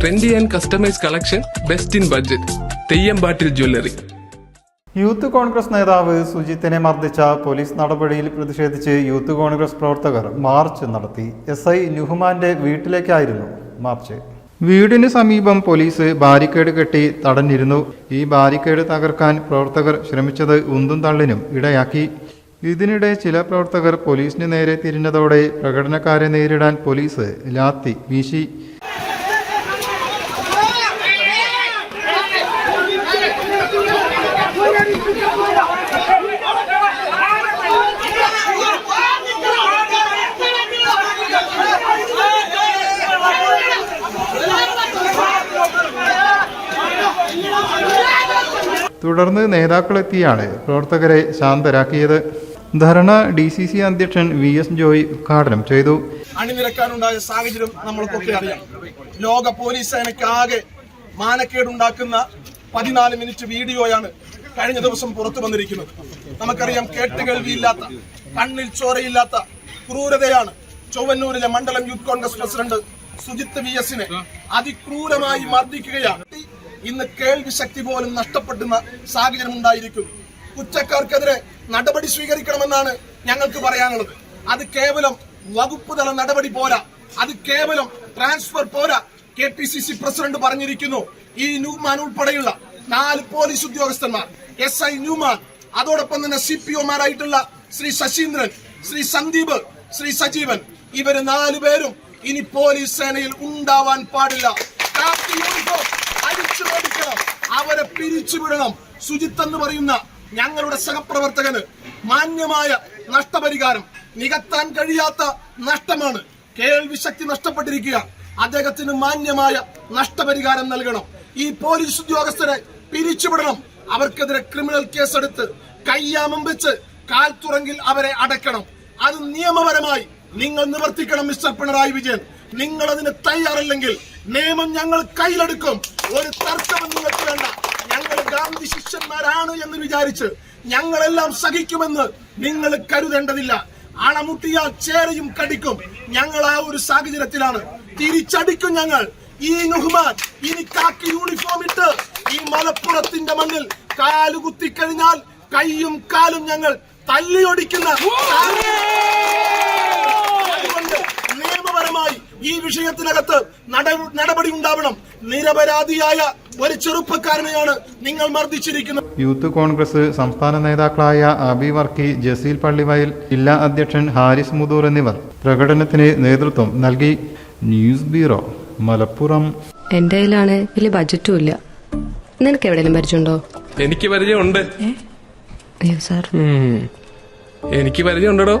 Trendy and customise collection best in budget Theyyampattil jewellery youth Congress നേതാവ് സുജിത്തിനെ മർദ്ദിച്ച police നടപടിയിൽ പ്രതിഷേധിച്ച് യൂത്ത് കോൺഗ്രസ് പ്രവർത്തകർ മാർച്ച് നടത്തി. എസ് ഐ നുഹ്മാന്റെ വീട്ടിലേക്കായിരുന്നു മാർച്ച്. വീടിന് സമീപം പോലീസ് ബാരിക്കേഡ് കെട്ടി തടഞ്ഞിരുന്നു. ഈ ബാരിക്കേഡ് തകർക്കാൻ പ്രവർത്തകർ ശ്രമിച്ചത് ഉന്തും തള്ളിനും ഇടയാക്കി. ഇതിനിടെ ചില പ്രവർത്തകർ പോലീസിന് നേരെ തിരിഞ്ഞതോടെ പ്രകടനക്കാരെ നേരിടാൻ പോലീസ് ലാത്തി വീശി. തുടർന്ന് നേതാക്കളെത്തിയാണ് പ്രവർത്തകരെ ശാന്തരാക്കിയത്. ധർണ ഡി സി സി അധ്യക്ഷൻ വി എസ് ജോയ് ഉദ്ഘാടനം ചെയ്തു. അണിനിരക്കാനുണ്ടായ സാഹചര്യം നമ്മൾക്കൊക്കെ അറിയാം. ലോക പോലീസ് സേനയ്ക്കാകെ മാനക്കേടുണ്ടാക്കുന്ന പതിനാല് മിനിറ്റ് വീഡിയോയാണ് കഴിഞ്ഞ ദിവസം പുറത്തു വന്നിരിക്കുന്നത്. നമുക്കറിയാം കേട്ടുകേൾവിയില്ലാത്ത കണ്ണിൽ ചോരയില്ലാത്ത ക്രൂരതയാണ് ചൊവ്വന്നൂരിലെ മണ്ഡലം youth Congress president Sujith V എസിനെ അതിക്രൂരമായി മർദ്ദിക്കുകയാണ്. ഇന്ന് കേൾവി ശക്തി പോലും നഷ്ടപ്പെടുന്ന സാഹചര്യം ഉണ്ടായിരിക്കും. കുറ്റക്കാർക്കെതിരെ നടപടി സ്വീകരിക്കണമെന്നാണ് ഞങ്ങൾക്ക് പറയാനുള്ളത്. അത് കേവലം വകുപ്പ് തല നടപടി പോരാ. അത് കേവലം ട്രാൻസ്ഫർ പോരാ K P C C president പറഞ്ഞിരിക്കുന്നു. ഈ ന്യൂമാൻ ഉൾപ്പെടെയുള്ള നാല് പോലീസ് ഉദ്യോഗസ്ഥന്മാർ എസ് ഐ ന്യൂമാൻ അതോടൊപ്പം തന്നെ സി പി ഒമാരായിട്ടുള്ള ശ്രീ ശശീന്ദ്രൻ ശ്രീ സന്ദീപ് ശ്രീ സജീവൻ ഇവർ നാലുപേരും ഇനി പോലീസ് സേനയിൽ ഉണ്ടാവാൻ പാടില്ല. അടിച്ചു ഓടിക്കണം അവരെ പിരിച്ചുവിടണം സുജിത്ത് എന്ന് പറയുന്ന ഞങ്ങളുടെ സഹപ്രവർത്തകന് മാന്യമായ നഷ്ടപരിഹാരം നികത്താൻ കഴിയാത്ത നഷ്ടമാണ്. കേൾവി ശക്തി നഷ്ടപ്പെട്ടിരിക്കുക. അദ്ദേഹത്തിന് മാന്യമായ നഷ്ടപരിഹാരം നൽകണം. ഈ പോലീസ് ഉദ്യോഗസ്ഥരെ പിരിച്ചുവിടണം അവർക്കെതിരെ ക്രിമിനൽ കേസെടുത്ത് കയ്യാമം വെച്ച് കാൽത്തുറങ്കിൽ അവരെ അടക്കണം അത് നിയമപരമായി നിങ്ങൾ നിവർത്തിക്കണം മിസ്റ്റർ പിണറായി വിജയൻ. നിങ്ങൾ അതിന് തയ്യാറല്ലെങ്കിൽ നിയമം ഞങ്ങൾ കയ്യിലെടുക്കും. ഒരു തർക്കം നിങ്ങൾക്ക് വേണ്ട. ഞങ്ങൾ ഗാന്ധി ശിഷ്യന്മാരാണ് എന്ന് വിചാരിച്ച് ഞങ്ങളെല്ലാം സഹിക്കുമെന്ന് നിങ്ങൾ കരുതേണ്ടതില്ല. അണമുട്ടിയാൽ ചേരയും കടിക്കും. ഞങ്ങൾ ആ ഒരു സാഹചര്യത്തിലാണ്. തിരിച്ചടിക്കും ഞങ്ങൾ. ഈ നുഹ്മാൻ ഇനി കാക്കി യൂണിഫോം ഇട്ട് ഈ മലപ്പുറത്തിന്റെ മണ്ണിൽ കാലുകുത്തി കഴിഞ്ഞാൽ കൈയും കാലും ഞങ്ങൾ തല്ലിയൊടിക്കുന്ന നിയമപരമായി ഈ വിഷയത്തിനകത്ത് നട- നടപടി ഉണ്ടാവണം. നിരപരാധിയായ ഒരു ചെറുപ്പക്കാരനെയാണ് നിങ്ങൾ മർദ്ദിച്ചിരിക്കുന്നത്. യൂത്ത് കോൺഗ്രസ് സംസ്ഥാന നേതാക്കളായ അബി വർക്കി ജസീൽ പള്ളിവയൽ ജില്ലാ അധ്യക്ഷൻ ഹാരിസ് മുദൂർ എന്നിവർ പ്രകടനത്തിന് നേതൃത്വം നൽകി. News bureau Malappuram. എന്റെ കയ്യിലാണ് വലിയ ബജറ്റും ഇല്ല. നിനക്ക് എവിടെയെങ്കിലും പരിചയമുണ്ടോ? എനിക്ക് പരിചയമുണ്ട്. അയ്യോ സാർ. എനിക്ക് പരിചയമുണ്ടോ